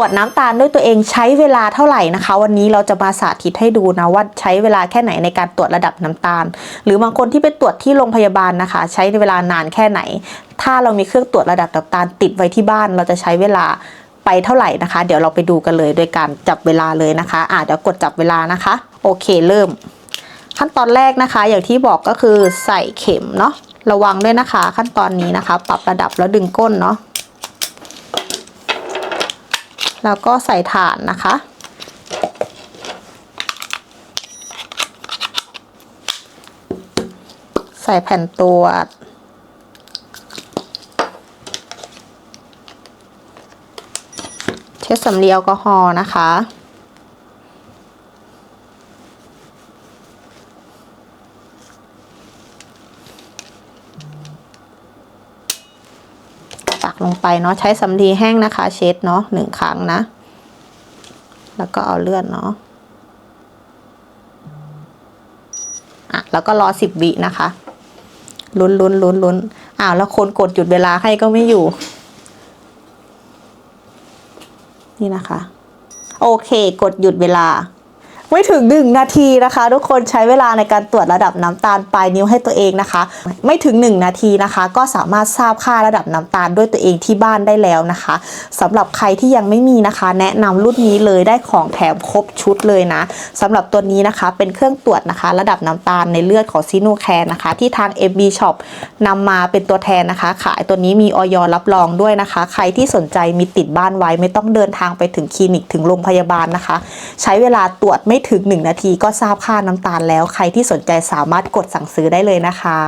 ตรวจน้ำตาลด้วยตัวเองใช้เวลาเท่าไหร่นะคะ วันนี้เราจะมาสาธิตให้ดูนะว่าใช้เวลาแค่ไหนในการตรวจระดับน้ำตาล หรือบางคนที่ไปตรวจที่โรงพยาบาลนะคะ ใช้เวลานานแค่ไหน ถ้าเรามีเครื่องตรวจระดับน้ำตาลติดไว้ที่บ้าน เราจะใช้เวลาไปเท่าไหร่นะคะ เดี๋ยวเราไปดูกันเลยโดยการจับเวลาเลยนะคะอะเดี๋ยวกดจับเวลานะคะ โอเคเริ่ม ขั้นตอนแรกนะคะ อย่างที่บอกก็คือใส่เข็มเนาะระวังด้วยนะคะ ขั้นตอนนี้นะคะ ปรับระดับแล้วดึงก้นเนาะ แล้วก็ใส่ฐานนะคะ ใส่แผ่นตรวจเช็ดสำลีแอลกอฮอล์นะคะ ตักลงไปเนาะใช้สำลีแห้งนะคะ เช็ดเนาะหนึ่งครั้งนะ แล้วก็เอาเลือดเนาะอะแล้วก็รอสิบวินะคะลุ้นลุ้นลุ้นลุ้นอ้าวแล้วคนกดหยุดเวลาให้ก็ไม่อยู่ นี่นะคะ โอเค กดหยุดเวลา ไม่ถึงหนึ่งนาทีนะคะ ทุกคนใช้เวลาในการตรวจระดับน้ำตาลปลายนิ้วให้ตัวเองนะคะ ไม่ถึง 1 นาทีนะคะ ก็สามารถทราบค่าระดับน้ำตาลด้วยตัวเองที่บ้านได้แล้วนะคะสำหรับใครที่ยังไม่มีนะคะ แนะนำรุ่นนี้เลยได้ของแถมครบชุดเลยนะสำหรับตัวนี้นะคะเป็นเครื่องตรวจนะคะ ระดับน้ำตาลในเลือดของซีโนแคร์นะคะ ที่ทาง MB Shop นำมาเป็นตัวแทนนะคะ ขายตัวนี้มีออยรับรองด้วยนะคะ ใครที่สนใจมีติดบ้านไว้ไม่ต้องเดินทางไปถึงคลินิกถึงโรงพยาบาลนะคะ ใช้เวลาตรวจไม่ถึง 1 นาทีก็ทราบค่าน้ำตาลแล้ว ใครที่สนใจสามารถกดสั่งซื้อได้เลยนะคะ